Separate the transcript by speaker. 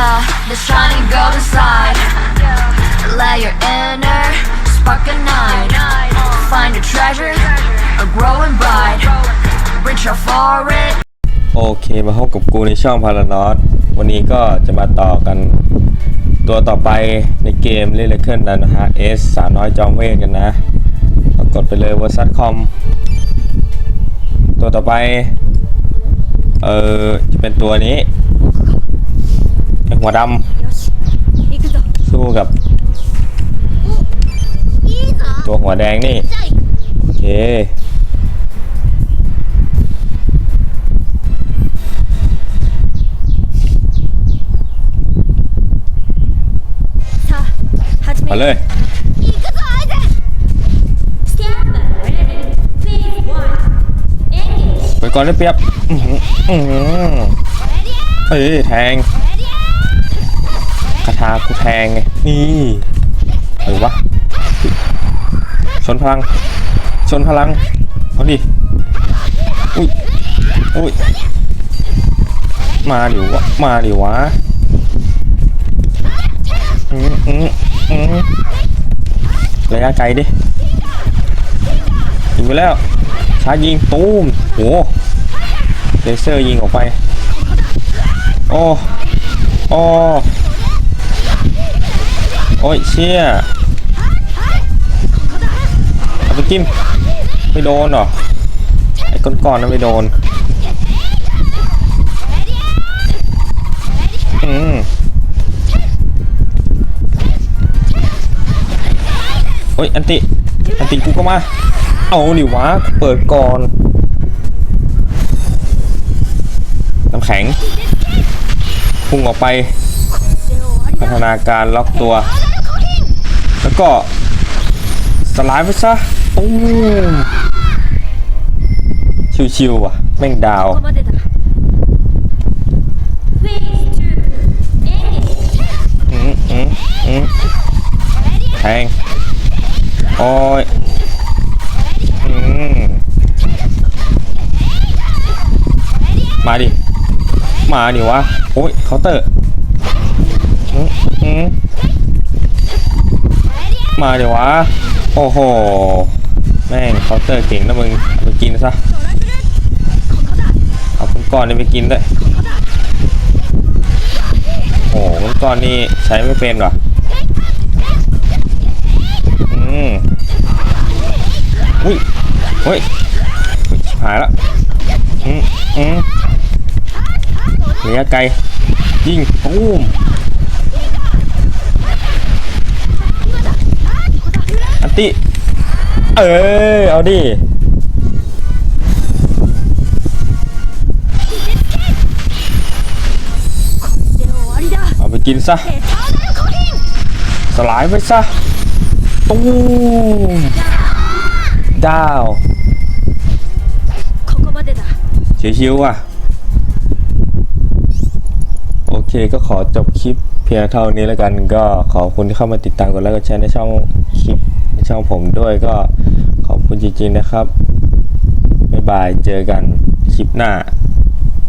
Speaker 1: Yeah, the shining golden side. Let your inner spark ignite. Find a treasure, a growing bright. Reach out for it.
Speaker 2: โอเคมาพบกับกูในช่องพารานอสวันนี้ก็จะมาต่อกันตัวต่อไปในเกมเล่นเลเคิลนะนะฮะเอสสาวน้อยจอมเวทกันนะก็กดไปเลยเวอร์ซัสคอมตัวต่อไป เออจะเป็นตัวนี้ กัหัวดำสู้กับ ตัวหัวแดงนี่ โอเคมาเลยไปก่อนเลยเปียบเฮ้ยแทงาถากูแทงไง นี่เฮ้ยวะ ชนพลัง ชนพลัง เอาดิ อุ้ย อุ้ย มาดิวะ มาดิวะ อืมอืมอืมระยะไกลดิยิงไปแล้วชาร์จยิงตูมโหเลเซอร์ยิงออกไป โอ้ โอ้ โอ้ยเชี่ยเอาไปจิ้มไม่โดนหรอไอ้ก้อนๆนั้นไม่โดนอืมโอ้ยอันติอันติกูก็มา เอาดิวะเปิดก่อนน้ำแข็งพุ่งออกไปพัฒนาการล็อกตัว แล้วก็สไลด์ไปซะโอ้ชิวๆว่ะ แม่งดาว แทง โอ้ยมาดิ มาดิวะ โอ้ยเคาน์เตอร์ อืมอืม มาเดิววะ โอ้โห แม่งเคาน์เตอร์เก่งนะมึงไปกินซะ เอาคุณก้อนนี่ไปกินด้วย โอ้โหคุณก้อนนี่ใช้ไม่เป็นว่ะอืมอุ้ยเฮ้ยอุ๊ยหายละอืมอืมระยะไกลยิงตูมอัน ติ เออ เอาดิ เอาไปกินซะ สลายไปซะ ตูมดาวชิวๆอะ โอเคก็ขอจบคลิปเพียงเท่านี้แล้วกันก็ขอคุณที่เข้ามาติดตามกดไลค์กดแชร์ในช่องคลิป ช่องผมด้วยก็ขอบคุณจริงๆนะครับ บ๊ายบาย เจอกันคลิปหน้า